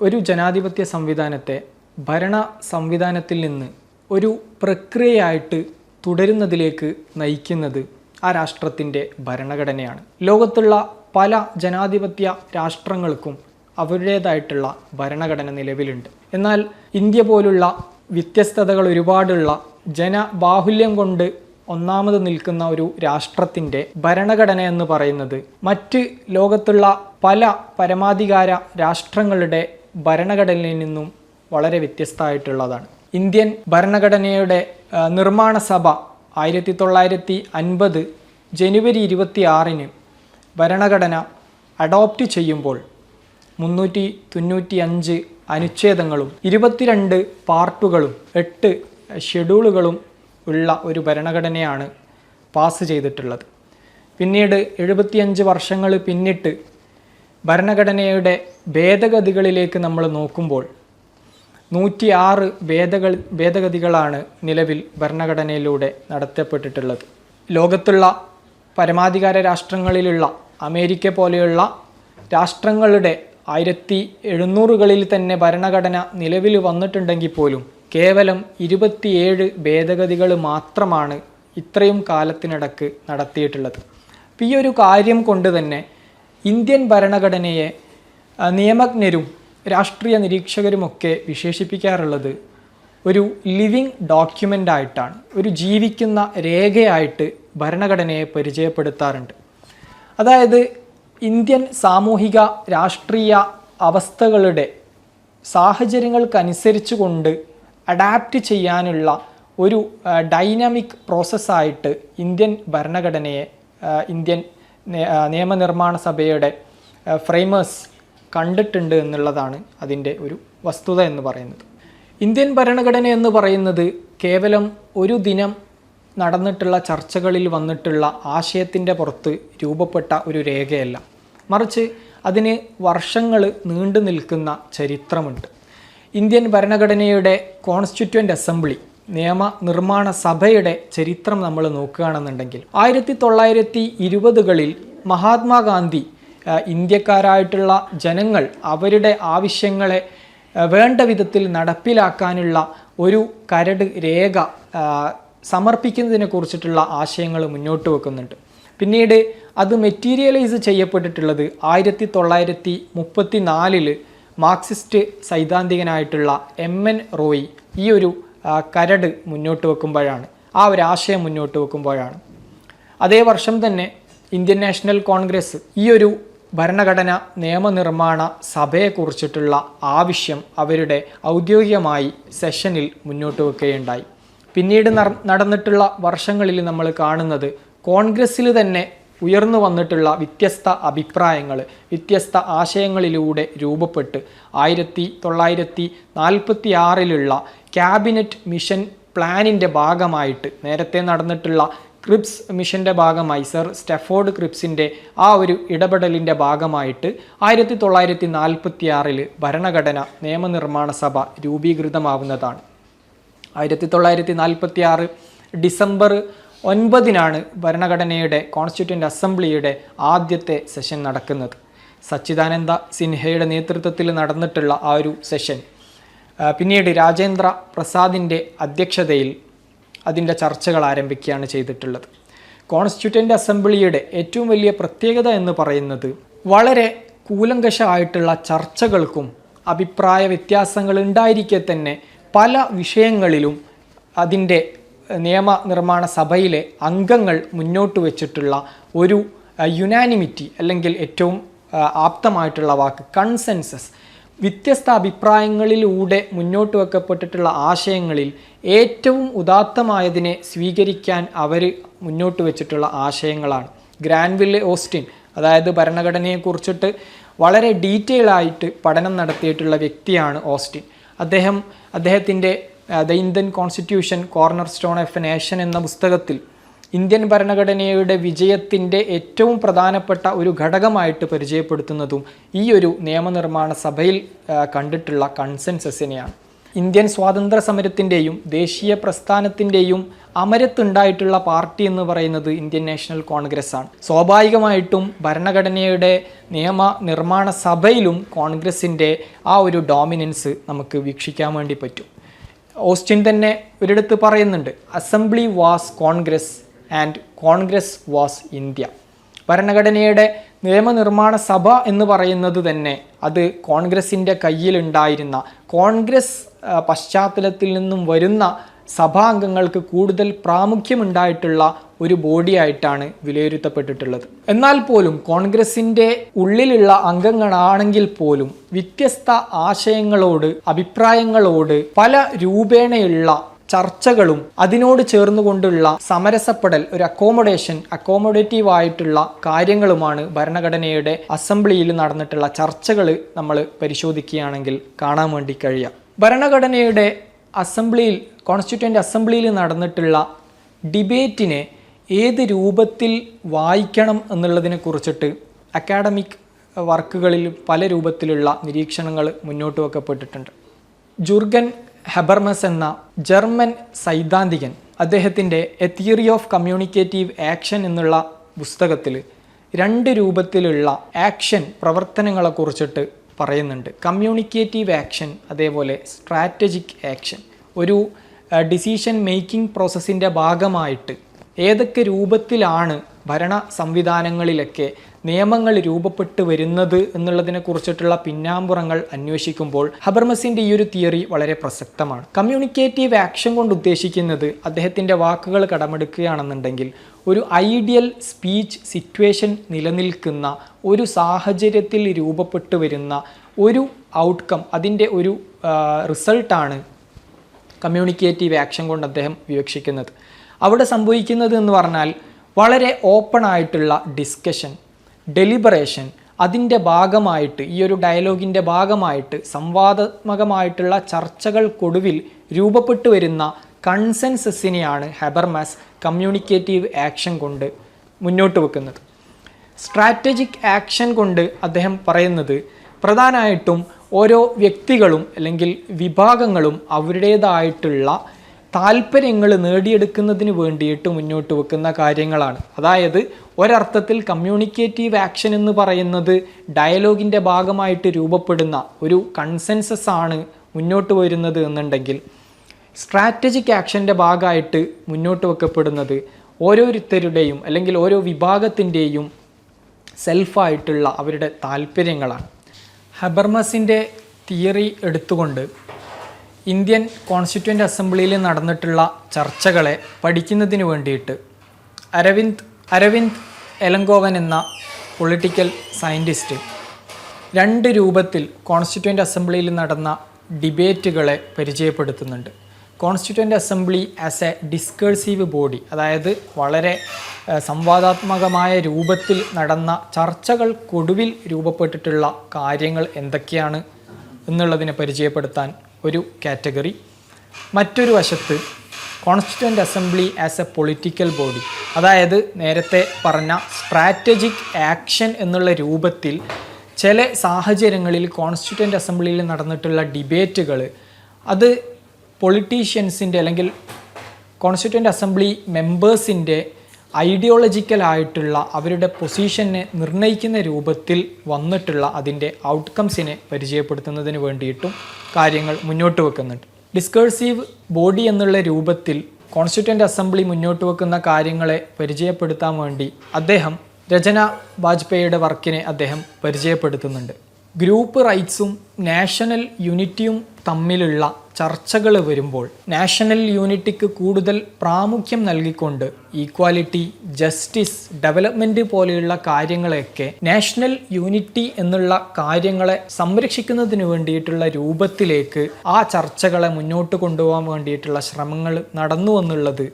ഒരു ജനാധിപത്യ സംവിധാനത്തെ ഭരണ സംവിധാനത്തിൽ നിന്ന് ഒരു പ്രക്രിയയായിട്ട് തുടരുന്നതിലേക്ക് നയിക്കുന്നത് ആ രാഷ്ട്രത്തിന്റെ ഭരണഘടനയാണ്. ലോകത്തുള്ള പല ജനാധിപത്യ രാഷ്ട്രങ്ങൾക്കും അവരുടേതായിട്ടുള്ള ഭരണഘടന നിലവിലുണ്ട്. എന്നാൽ ഇന്ത്യ പോലുള്ള വ്യത്യസ്തതകൾ ഒരുപാടുള്ള ജനബാഹുല്യം കൊണ്ട് ഒന്നാമത് നിൽക്കുന്ന ഒരു രാഷ്ട്രത്തിന്റെ ഭരണഘടന എന്ന് പറയുന്നത് മറ്റ് ലോകത്തുള്ള പല പരമാധികാര രാഷ്ട്രങ്ങളുടെ ഭരണഘടനയിൽ നിന്നും വളരെ വ്യത്യസ്തമായിട്ടുള്ളതാണ്. ഇന്ത്യൻ ഭരണഘടനയുടെ നിർമ്മാണ സഭ ആയിരത്തി തൊള്ളായിരത്തി അൻപത് ജനുവരി ഇരുപത്തി ആറിന് ഭരണഘടന അഡോപ്റ്റ് ചെയ്യുമ്പോൾ മുന്നൂറ്റി തൊണ്ണൂറ്റി അഞ്ച് അനുച്ഛേദങ്ങളും ഇരുപത്തിരണ്ട് പാർട്ടുകളും എട്ട് ഷെഡ്യൂളുകളും ഉള്ള ഒരു ഭരണഘടനയാണ് പാസ് ചെയ്തിട്ടുള്ളത്. പിന്നീട് എഴുപത്തിയഞ്ച് വർഷങ്ങൾ പിന്നിട്ട് ഭരണഘടനയുടെ ഭേദഗതികളിലേക്ക് നമ്മൾ നോക്കുമ്പോൾ നൂറ്റി ആറ് ഭേദകൾ ഭേദഗതികളാണ് നിലവിൽ ഭരണഘടനയിലൂടെ നടത്തപ്പെട്ടിട്ടുള്ളത്. ലോകത്തുള്ള പരമാധികാര രാഷ്ട്രങ്ങളിലുള്ള അമേരിക്ക പോലെയുള്ള രാഷ്ട്രങ്ങളുടെ ആയിരത്തി എഴുന്നൂറുകളിൽ തന്നെ ഭരണഘടന നിലവിൽ വന്നിട്ടുണ്ടെങ്കിൽ പോലും കേവലം ഇരുപത്തിയേഴ് ഭേദഗതികൾ മാത്രമാണ് ഇത്രയും കാലത്തിനിടക്ക് നടത്തിയിട്ടുള്ളത്. അപ്പോൾ ഈ ഒരു കാര്യം കൊണ്ട് തന്നെ ഇന്ത്യൻ ഭരണഘടനയെ നിയമജ്ഞരും രാഷ്ട്രീയ നിരീക്ഷകരുമൊക്കെ വിശേഷിപ്പിക്കാറുള്ളത് ഒരു ലിവിങ് ഡോക്യുമെന്റ് ആയിട്ടാണ് ഒരു ജീവിക്കുന്ന രേഖയായിട്ട് ഭരണഘടനയെ പരിചയപ്പെടുത്താറുണ്ട്. അതായത് ഇന്ത്യൻ സാമൂഹിക രാഷ്ട്രീയ അവസ്ഥകളുടെ സാഹചര്യങ്ങൾക്കനുസരിച്ച് കൊണ്ട് അഡാപ്റ്റ് ചെയ്യാനുള്ള ഒരു ഡൈനാമിക് പ്രോസസ്സായിട്ട് ഇന്ത്യൻ ഭരണഘടനയെ ഇന്ത്യൻ നിയമനിർമ്മാണ സഭയുടെ ഫ്രെയിമേഴ്സ് കണ്ടിട്ടുണ്ട് എന്നുള്ളതാണ് അതിന്റെ ഒരു വസ്തുത എന്ന് പറയുന്നത്. ഇന്ത്യൻ ഭരണഘടന എന്ന് പറയുന്നത് കേവലം ഒരു ദിനം നടന്നിട്ടുള്ള ചർച്ചകളിൽ വന്നിട്ടുള്ള ആശയത്തിന്റെ പുറത്ത് രൂപപ്പെട്ട ഒരു രേഖയല്ല. മറിച്ച് അതിന് വർഷങ്ങൾ നീണ്ടു നിൽക്കുന്ന ചരിത്രമുണ്ട്. ഇന്ത്യൻ ഭരണഘടനയുടെ കോൺസ്റ്റിറ്റ്യൂന്റ് അസംബ്ലി നിയമ നിർമ്മാണ സഭയുടെ ചരിത്രം നമ്മൾ നോക്കുകയാണെന്നുണ്ടെങ്കിൽ ആയിരത്തി തൊള്ളായിരത്തി ഇരുപതുകളിൽ മഹാത്മാഗാന്ധി ഇന്ത്യക്കാരായിട്ടുള്ള ജനങ്ങൾ അവരുടെ ആവശ്യങ്ങളെ വേണ്ട വിധത്തിൽ നടപ്പിലാക്കാനുള്ള ഒരു കരട് രേഖ സമർപ്പിക്കുന്നതിനെ കുറിച്ചിട്ടുള്ള ആശയങ്ങൾ മുന്നോട്ട് വെക്കുന്നുണ്ട്. പിന്നീട് അത് മെറ്റീരിയലൈസ് ചെയ്യപ്പെട്ടിട്ടുള്ളത് ആയിരത്തി തൊള്ളായിരത്തി മുപ്പത്തി നാലിൽ മാർക്സിസ്റ്റ് സൈദ്ധാന്തികനായിട്ടുള്ള എം എൻ റോയി ഈ ഒരു കരട് മുന്നോട്ട് വെക്കുമ്പോഴാണ്. ആ ഒരു ആശയം മുന്നോട്ട് വെക്കുമ്പോഴാണ്. അതേ വർഷം തന്നെ ഇന്ത്യൻ നാഷണൽ കോൺഗ്രസ് ഈ ഒരു ഭരണഘടന നിയമനിർമ്മാണ സഭയെക്കുറിച്ചിട്ടുള്ള ആവശ്യം അവരുടെ ഔദ്യോഗികമായി സെഷനിൽ മുന്നോട്ട് വെക്കുകയുണ്ടായി. പിന്നീട് നടന്നിട്ടുള്ള വർഷങ്ങളിൽ നമ്മൾ കാണുന്നത് കോൺഗ്രസ്സിൽ തന്നെ ഉയർന്നു വന്നിട്ടുള്ള വ്യത്യസ്ത അഭിപ്രായങ്ങൾ വ്യത്യസ്ത ആശയങ്ങളിലൂടെ രൂപപ്പെട്ട് ആയിരത്തി തൊള്ളായിരത്തി നാൽപ്പത്തി ആറിലുള്ള ക്യാബിനറ്റ് മിഷൻ പ്ലാനിന്റെ ഭാഗമായിട്ട് നേരത്തെ നടന്നിട്ടുള്ള ക്രിപ്സ് മിഷന്റെ ഭാഗമായി സർ സ്റ്റെഫോർഡ് ക്രിപ്സിന്റെ ആ ഒരു ഇടപെടലിന്റെ ഭാഗമായിട്ട് ആയിരത്തി തൊള്ളായിരത്തി നാൽപ്പത്തി ആറിൽ ഭരണഘടന നിയമനിർമ്മാണ സഭ രൂപീകൃതമാവുന്നതാണ്. ആയിരത്തി തൊള്ളായിരത്തി നാൽപ്പത്തി ആറ് ഡിസംബർ ഒൻപതിനാണ് ഭരണഘടനയുടെ കോൺസ്റ്റിറ്റ്യൂന്റ് അസംബ്ലിയുടെ ആദ്യത്തെ സെഷൻ നടക്കുന്നത്. സച്ചിദാനന്ദ സിൻഹയുടെ നേതൃത്വത്തിൽ നടന്നിട്ടുള്ള ആ ഒരു സെഷൻ പിന്നീട് രാജേന്ദ്ര പ്രസാദിന്റെ അധ്യക്ഷതയിൽ അതിന്റെ ചർച്ചകൾ ആരംഭിക്കുകയാണ് ചെയ്തിട്ടുള്ളത്. കോൺസ്റ്റിറ്റ്യൂന്റ് അസംബ്ലിയുടെ ഏറ്റവും വലിയ പ്രത്യേകത എന്ന് പറയുന്നത് വളരെ കൂലങ്കഷമായിട്ടുള്ള ചർച്ചകൾക്കും അഭിപ്രായ വ്യത്യാസങ്ങൾ ഉണ്ടായിരിക്കെ തന്നെ പല വിഷയങ്ങളിലും അതിന്റെ നിയമനിർമ്മാണ സഭയിലെ അംഗങ്ങൾ മുന്നോട്ട് വെച്ചിട്ടുള്ള ഒരു യുനാനിമിറ്റി അല്ലെങ്കിൽ ഏറ്റവും ആപ്തമായിട്ടുള്ള വാക്ക് കൺസെൻസസ് വ്യത്യസ്ത അഭിപ്രായങ്ങളിലൂടെ മുന്നോട്ട് വെക്കപ്പെട്ടിട്ടുള്ള ആശയങ്ങളിൽ ഏറ്റവും ഉദാത്തമായതിനെ സ്വീകരിക്കാൻ അവർ മുന്നോട്ട് വെച്ചിട്ടുള്ള ആശയങ്ങളാണ്. ഗ്രാൻവില്ലെ ഓസ്റ്റിൻ അതായത് ഭരണഘടനയെക്കുറിച്ചിട്ട് വളരെ ഡീറ്റെയിൽ ആയിട്ട് പഠനം നടത്തിയിട്ടുള്ള വ്യക്തിയാണ് ഓസ്റ്റിൻ. അദ്ദേഹം അദ്ദേഹത്തിന്റെ the Indian constitution cornerstone of a nation എന്ന പുസ്തകത്തിൽ ഇന്ത്യൻ ഭരണഘടനയുടെ വിജയത്തിന്റെ ഏറ്റവും പ്രധാനപ്പെട്ട ഒരു ഘടകമായിട്ട് പരിചയപ്പെടുത്തുന്നതും ഈ ഒരു നിയമനിർമ്മാണ സഭയിൽ കണ്ടിട്ടുള്ള കൺസെൻസസിനെയാണ്. ഇന്ത്യൻ സ്വാതന്ത്ര്യ സമരത്തിന്റെയും ദേശീയ പ്രസ്ഥാനത്തിന്റെയും അമരത്തുണ്ടായിട്ടുള്ള പാർട്ടി എന്ന് പറയുന്നത് ഇന്ത്യൻ നാഷണൽ കോൺഗ്രസ് ആണ്. സ്വാഭാവികമായിട്ടും ഭരണഘടനയുടെ നിയമ നിർമ്മാണ സഭയിലും കോൺഗ്രസിന്റെ ആ ഒരു ഡോമിനൻസ് നമുക്ക് വീക്ഷിക്കാൻ വേണ്ടി പറ്റും. ഓസ്റ്റിൻ തന്നെ ഒരിടത്ത് പറയുന്നുണ്ട് assembly was Congress and Congress was India ഭരണഘടനയുടെ നിയമനിർമ്മാണ സഭ എന്ന് പറയുന്നത് തന്നെ അത് കോൺഗ്രസിന്റെ കയ്യിലുണ്ടായിരുന്ന കോൺഗ്രസ് പശ്ചാത്തലത്തിൽ നിന്നും വരുന്ന സഭാംഗങ്ങൾക്ക് കൂടുതൽ പ്രാമുഖ്യമുണ്ടായിട്ടുള്ള ഒരു ബോഡിയായിട്ടാണ് വിലയിരുത്തപ്പെട്ടിട്ടുള്ളത്. എന്നാൽ പോലും കോൺഗ്രസിന്റെ ഉള്ളിലുള്ള അംഗങ്ങളാണെങ്കിൽ പോലും വ്യത്യസ്ത ആശയങ്ങളോട് അഭിപ്രായങ്ങളോട് പല രൂപേണയുള്ള ചർച്ചകളും അതിനോട് ചേർന്നുകൊണ്ടുള്ള സമരസപ്പെടൽ ഒരു അക്കോമഡേഷൻ അക്കോമഡേറ്റീവ് ആയിട്ടുള്ള കാര്യങ്ങളുമാണ് ഭരണഘടനയുടെ അസംബ്ലിയിൽ നടന്നിട്ടുള്ള ചർച്ചകൾ നമ്മൾ പരിശോധിക്കുകയാണെങ്കിൽ കാണാൻ വേണ്ടി കഴിയാം ഭരണഘടനയുടെ അസംബ്ലിയിൽ കോൺസ്റ്റിറ്റ്യൂന്റ് അസംബ്ലിയിൽ നടന്നിട്ടുള്ള ഡിബേറ്റിനെ ഏത് രൂപത്തിൽ വായിക്കണം എന്നുള്ളതിനെ കുറിച്ചിട്ട് അക്കാഡമിക് വർക്കുകളിൽ പല രൂപത്തിലുള്ള നിരീക്ഷണങ്ങൾ മുന്നോട്ട് വെക്കപ്പെട്ടിട്ടുണ്ട്. ജുർഗൻ ഹെബർമസ് എന്ന ജർമ്മൻ സൈദ്ധാന്തികൻ അദ്ദേഹത്തിന്റെ a theory of communicative action എന്നുള്ള പുസ്തകത്തിൽ രണ്ട് രൂപത്തിലുള്ള ആക്ഷൻ പ്രവർത്തനങ്ങളെ കുറിച്ചിട്ട് പറയുന്നുണ്ട്. കമ്മ്യൂണിക്കേറ്റീവ് ആക്ഷൻ അതേപോലെ സ്ട്രാറ്റജിക് ആക്ഷൻ ഒരു ഡിസിഷൻ മേക്കിംഗ് പ്രോസസ്സിന്റെ ഭാഗമായിട്ട് ഏതൊക്കെ രൂപത്തിലാണ് ഭരണ സംവിധാനങ്ങളിലൊക്കെ നിയമങ്ങൾ രൂപപ്പെട്ടു വരുന്നത് എന്നുള്ളതിനെ കുറിച്ചിട്ടുള്ള പിന്നാമ്പുറങ്ങൾ അന്വേഷിക്കുമ്പോൾ ഹബർമസിന്റെ ഈ ഒരു തിയറി വളരെ പ്രസക്തമാണ്. കമ്മ്യൂണിക്കേറ്റീവ് ആക്ഷൻ കൊണ്ട് ഉദ്ദേശിക്കുന്നത് അദ്ദേഹത്തിന്റെ വാക്കുകൾ കടമെടുക്കുകയാണെന്നുണ്ടെങ്കിൽ ഒരു ഐഡിയൽ സ്പീച്ച് സിറ്റുവേഷൻ നിലനിൽക്കുന്ന ഒരു സാഹചര്യത്തിൽ രൂപപ്പെട്ടു വരുന്ന ഒരു ഔട്ട്കം അതിന്റെ ഒരു റിസൾട്ടാണ് കമ്മ്യൂണിക്കേറ്റീവ് ആക്ഷൻ കൊണ്ട് അദ്ദേഹം വിവക്ഷിക്കുന്നത്. അവിടെ സംഭവിക്കുന്നത് എന്ന് പറഞ്ഞാൽ വളരെ ഓപ്പൺ ആയിട്ടുള്ള ഡിസ്കഷൻ ഡെലിബറേഷൻ അതിന്റെ ഭാഗമായിട്ട് ഈ ഒരു ഡയലോഗിന്റെ ഭാഗമായിട്ട് സംവാദാത്മകമായിട്ടുള്ള ചർച്ചകൾക്കൊടുവിൽ രൂപപ്പെട്ടു വരുന്ന കൺസെൻസസിനെയാണ് ഹെബർമാസ് കമ്മ്യൂണിക്കേറ്റീവ് ആക്ഷൻ കൊണ്ട് മുന്നോട്ട് വെക്കുന്നത്. സ്ട്രാറ്റജിക് ആക്ഷൻ കൊണ്ട് അദ്ദേഹം പറയുന്നത് പ്രധാനമായിട്ടും ഓരോ വ്യക്തികളും അല്ലെങ്കിൽ വിഭാഗങ്ങളും അവരുടേതായിട്ടുള്ള താല്പര്യങ്ങൾ നേടിയെടുക്കുന്നതിന് വേണ്ടിയിട്ട് മുന്നോട്ട് വെക്കുന്ന കാര്യങ്ങളാണ്. അതായത് ഒരർത്ഥത്തിൽ കമ്മ്യൂണിക്കേറ്റീവ് ആക്ഷൻ എന്ന് പറയുന്നത് ഡയലോഗിന്റെ ഭാഗമായിട്ട് രൂപപ്പെടുന്ന ഒരു കൺസെൻസസ് ആണ് മുന്നോട്ട് വരുന്നത് എന്നുണ്ടെങ്കിൽ സ്ട്രാറ്റജിക് ആക്ഷന്റെ ഭാഗമായിട്ട് മുന്നോട്ട് വെക്കപ്പെടുന്നത് ഓരോരുത്തരുടെയും അല്ലെങ്കിൽ ഓരോ വിഭാഗത്തിന്റെയും സെൽഫായിട്ടുള്ള അവരുടെ താല്പര്യങ്ങളാണ്. ഹബർമസിന്റെ തിയറി എടുത്തുകൊണ്ട് ഇന്ത്യൻ കോൺസ്റ്റിറ്റ്യൂന്റ് അസംബ്ലിയിൽ നടന്നിട്ടുള്ള ചർച്ചകളെ പഠിക്കുന്നതിന് വേണ്ടിയിട്ട് അരവിന്ദ് അരവിന്ദ് എലങ്കോവൻ എന്ന പൊളിറ്റിക്കൽ സയന്റിസ്റ്റ് രണ്ട് രൂപത്തിൽ കോൺസ്റ്റിറ്റ്യൂന്റ് അസംബ്ലിയിൽ നടന്ന ഡിബേറ്റുകളെ പരിചയപ്പെടുത്തുന്നുണ്ട്. Constituent assembly as a discursive body അതായത് വളരെ സംവാദാത്മകമായ രൂപത്തിൽ നടന്ന ചർച്ചകൾക്കൊടുവിൽ രൂപപ്പെട്ടിട്ടുള്ള കാര്യങ്ങൾ എന്തൊക്കെയാണ് എന്നുള്ളതിനെ പരിചയപ്പെടുത്താൻ ഒരു കാറ്റഗറി. മറ്റൊരു വശത്ത് constituent assembly as a political body അതായത് നേരത്തെ പറഞ്ഞ സ്ട്രാറ്റജിക് ആക്ഷൻ എന്നുള്ള രൂപത്തിൽ ചില സാഹചര്യങ്ങളിൽ കോൺസ്റ്റിറ്റ്യൂന്റ് അസംബ്ലിയിൽ നടന്നിട്ടുള്ള ഡിബേറ്റുകൾ അത് പൊളിറ്റീഷ്യൻസിന്റെ അല്ലെങ്കിൽ കോൺസ്റ്റിറ്റ്യൂന്റ് അസംബ്ലി മെമ്പേഴ്സിന്റെ ഐഡിയോളജിക്കൽ ആയിട്ടുള്ള അവരുടെ പൊസിഷനെ നിർണയിക്കുന്ന രൂപത്തിൽ വന്നിട്ടുള്ള അതിന്റെ ഔട്ട്കംസിനെ പരിചയപ്പെടുത്തുന്നതിന് വേണ്ടിയിട്ടും കാര്യങ്ങൾ മുന്നോട്ട് വെക്കുന്നുണ്ട്. ഡിസ്കേഴ്സീവ് ബോഡി എന്നുള്ള രൂപത്തിൽ കോൺസ്റ്റിറ്റ്യൂന്റ് അസംബ്ലി മുന്നോട്ട് വെക്കുന്ന കാര്യങ്ങളെ പരിചയപ്പെടുത്താൻ വേണ്ടി അദ്ദേഹം രചന വാജ്പേയിയുടെ വർക്കിനെ അദ്ദേഹം പരിചയപ്പെടുത്തുന്നുണ്ട്. ഗ്രൂപ്പ് റൈറ്റ്സും നാഷണൽ യൂണിറ്റിയും തമ്മിലുള്ള ചർച്ചകൾ വരുമ്പോൾ നാഷണൽ യൂണിറ്റിക്ക് കൂടുതൽ പ്രാമുഖ്യം നൽകിക്കൊണ്ട് ഈക്വാലിറ്റി ജസ്റ്റിസ് ഡെവലപ്മെന്റ് പോലെയുള്ള കാര്യങ്ങളെയൊക്കെ നാഷണൽ യൂണിറ്റി എന്നുള്ള കാര്യങ്ങളെ സംരക്ഷിക്കുന്നതിന് വേണ്ടിയിട്ടുള്ള രൂപത്തിലേക്ക് ആ ചർച്ചകളെ മുന്നോട്ട് കൊണ്ടുപോകാൻ വേണ്ടിയിട്ടുള്ള ശ്രമങ്ങൾ നടന്നു എന്നുള്ളത്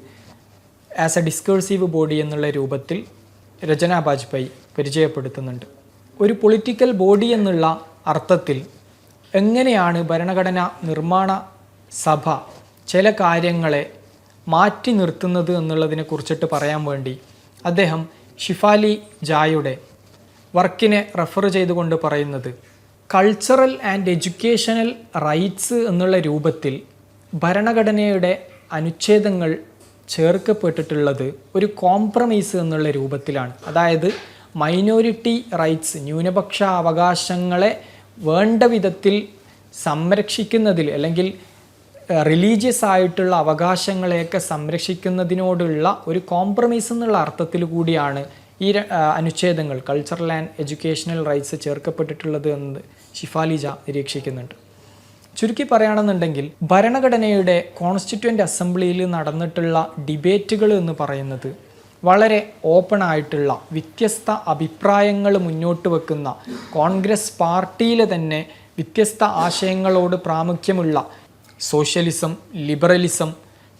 ആസ് എ ഡിസ്കേഴ്സീവ് ബോഡി എന്നുള്ള രൂപത്തിൽ രചന ബാജ്പേയി പരിചയപ്പെടുത്തുന്നുണ്ട്. ഒരു പൊളിറ്റിക്കൽ ബോഡി എന്നുള്ള അർത്ഥത്തിൽ എങ്ങനെയാണ് ഭരണഘടന നിർമ്മാണ സഭ ചില കാര്യങ്ങളെ മാറ്റി നിർത്തുന്നത് എന്നുള്ളതിനെ കുറിച്ചിട്ട് പറയാൻ വേണ്ടി അദ്ദേഹം ഷിഫാലി ജായുടെ വർക്കിനെ റെഫർ ചെയ്തുകൊണ്ട് പറയുന്നത് കൾച്ചറൽ ആൻഡ് എഡ്യൂക്കേഷണൽ റൈറ്റ്സ് എന്നുള്ള രൂപത്തിൽ ഭരണഘടനയുടെ അനുച്ഛേദങ്ങൾ ചേർക്കപ്പെട്ടിട്ടുള്ളത് ഒരു കോംപ്രമൈസ് എന്നുള്ള രൂപത്തിലാണ്. അതായത് മൈനോറിറ്റി റൈറ്റ്സ് ന്യൂനപക്ഷ അവകാശങ്ങളെ വേണ്ട വിധത്തിൽ സംരക്ഷിക്കുന്നതിൽ അല്ലെങ്കിൽ റിലീജിയസ് ആയിട്ടുള്ള അവകാശങ്ങളെയൊക്കെ സംരക്ഷിക്കുന്നതിനോടുള്ള ഒരു കോംപ്രമൈസ് എന്നുള്ള അർത്ഥത്തിൽ കൂടിയാണ് ഈ അനുച്ഛേദങ്ങൾ കൾച്ചറൽ ആൻഡ് എഡ്യൂക്കേഷണൽ റൈറ്റ്സ് ചേർക്കപ്പെട്ടിട്ടുള്ളത് എന്ന് ഷിഫാലിജ നിരീക്ഷിക്കുന്നുണ്ട്. ചുരുക്കി പറയുകയാണെന്നുണ്ടെങ്കിൽ ഭരണഘടനയുടെ കോൺസ്റ്റിറ്റ്യൂന്റ് അസംബ്ലിയിൽ നടന്നിട്ടുള്ള ഡിബേറ്റുകൾ എന്ന് പറയുന്നത് വളരെ ഓപ്പൺ ആയിട്ടുള്ള വ്യത്യസ്ത അഭിപ്രായങ്ങൾ മുന്നോട്ട് വെക്കുന്ന കോൺഗ്രസ് പാർട്ടിയിലെ തന്നെ വ്യത്യസ്ത ആശയങ്ങളോട് പ്രാമുഖ്യമുള്ള സോഷ്യലിസം ലിബറലിസം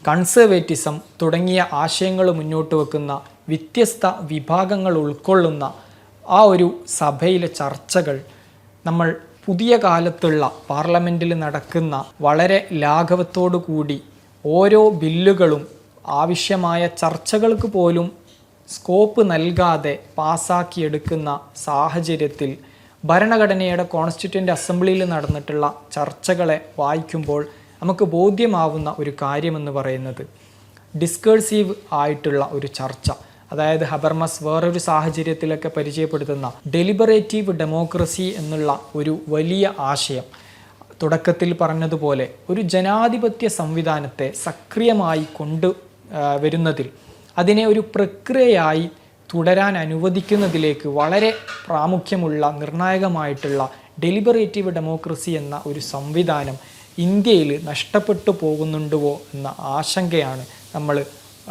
കൺസർവേറ്റിസം തുടങ്ങിയ ആശയങ്ങൾ മുന്നോട്ട് വെക്കുന്ന വ്യത്യസ്ത വിഭാഗങ്ങൾ ഉൾക്കൊള്ളുന്ന ആ ഒരു സഭയിലെ ചർച്ചകൾ നമ്മൾ പുതിയ കാലത്തുള്ള പാർലമെന്റിൽ നടക്കുന്ന വളരെ ലാഘവത്തോടു കൂടി ഓരോ ബില്ലുകളും ആവശ്യമായ ചർച്ചകൾക്ക് പോലും സ്കോപ്പ് നൽകാതെ പാസാക്കിയെടുക്കുന്ന സാഹചര്യത്തിൽ ഭരണഘടനയുടെ കോൺസ്റ്റിറ്റ്യൂന്റ് അസംബ്ലിയിൽ നടന്നിട്ടുള്ള ചർച്ചകളെ വായിക്കുമ്പോൾ നമുക്ക് ബോധ്യമാവുന്ന ഒരു കാര്യമെന്ന് പറയുന്നത് ഡിസ്കേഴ്സീവ് ആയിട്ടുള്ള ഒരു ചർച്ച. അതായത് ഹബർമസ് വേറൊരു സാഹചര്യത്തിലൊക്കെ പരിചയപ്പെടുത്തുന്ന ഡെലിബറേറ്റീവ് ഡെമോക്രസി എന്നുള്ള ഒരു വലിയ ആശയം. തുടക്കത്തിൽ പറഞ്ഞതുപോലെ ഒരു ജനാധിപത്യ സംവിധാനത്തെ സക്രിയമായി കൊണ്ട് വരുന്നതിൽ അതിനെ ഒരു പ്രക്രിയയായി തുടരാൻ അനുവദിക്കുന്നതിലേക്ക് വളരെ പ്രാമുഖ്യമുള്ള നിർണായകമായിട്ടുള്ള ഡെലിബറേറ്റീവ് ഡെമോക്രസി എന്ന ഒരു സംവിധാനം ഇന്ത്യയിൽ നഷ്ടപ്പെട്ടു പോകുന്നുണ്ടോ എന്ന ആശങ്കയാണ് നമ്മൾ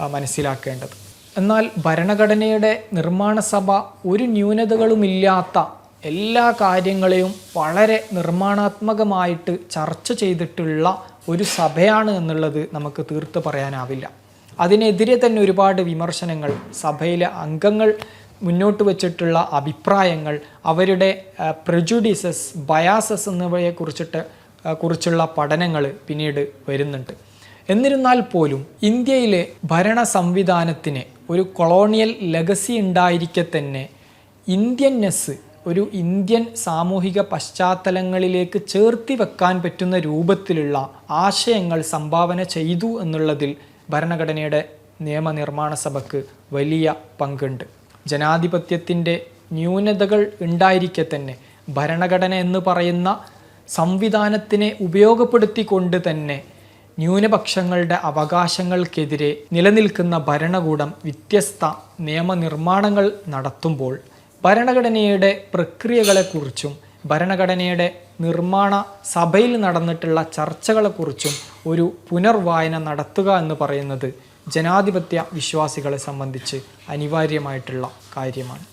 മനസ്സിലാക്കേണ്ടത്. എന്നാൽ ഭരണഘടനയുടെ നിർമ്മാണ സഭ ഒരു ന്യൂനതകളുമില്ലാത്ത എല്ലാ കാര്യങ്ങളെയും വളരെ നിർമ്മാണാത്മകമായിട്ട് ചർച്ച ചെയ്തിട്ടുള്ള ഒരു സഭയാണ് എന്നുള്ളത് നമുക്ക് തീർത്ത് പറയാനാവില്ല. അതിനെതിരെ തന്നെ ഒരുപാട് വിമർശനങ്ങൾ സഭയിലെ അംഗങ്ങൾ മുന്നോട്ട് വച്ചിട്ടുള്ള അഭിപ്രായങ്ങൾ അവരുടെ പ്രജുഡീസസ് ബയാസസ് എന്നിവയെ കുറിച്ചിട്ട് ആ, കുറിച്ചുള്ള പഠനങ്ങൾ പിന്നീട് വരുന്നുണ്ട്. എന്നിരുന്നാൽ പോലും ഇന്ത്യയിലെ ഭരണ സംവിധാനത്തിന് ഒരു കൊളോണിയൽ ലെഗസി ഉണ്ടായിരിക്കെ തന്നെ ഇന്ത്യൻനെസ് ഒരു ഇന്ത്യൻ സാമൂഹിക പശ്ചാത്തലങ്ങളിലേക്ക് ചേർത്തി വെക്കാൻ പറ്റുന്ന രൂപത്തിലുള്ള ആശയങ്ങൾ സംഭാവന ചെയ്തു എന്നുള്ളതിൽ ഭരണഘടനയുടെ നിയമനിർമ്മാണ സഭയ്ക്ക് വലിയ പങ്കുണ്ട്. ജനാധിപത്യത്തിന്റെ ന്യൂനതകൾ ഉണ്ടായിരിക്കെ തന്നെ ഭരണഘടന എന്ന് പറയുന്ന സംവിധാനത്തിനെ ഉപയോഗപ്പെടുത്തിക്കൊണ്ട് തന്നെ ന്യൂനപക്ഷങ്ങളുടെ അവകാശങ്ങൾക്കെതിരെ നിലനിൽക്കുന്ന ഭരണകൂടം വ്യത്യസ്ത നിയമനിർമ്മാണങ്ങൾ നടത്തുമ്പോൾ ഭരണഘടനയുടെ പ്രക്രിയകളെക്കുറിച്ചും ഭരണഘടനയുടെ നിർമ്മാണ സഭയിൽ നടന്നിട്ടുള്ള ചർച്ചകളെക്കുറിച്ചും ഒരു പുനർവായന നടത്തുക എന്ന് പറയുന്നത് ജനാധിപത്യ വിശ്വാസികളെ സംബന്ധിച്ച് അനിവാര്യമായിട്ടുള്ള കാര്യമാണ്.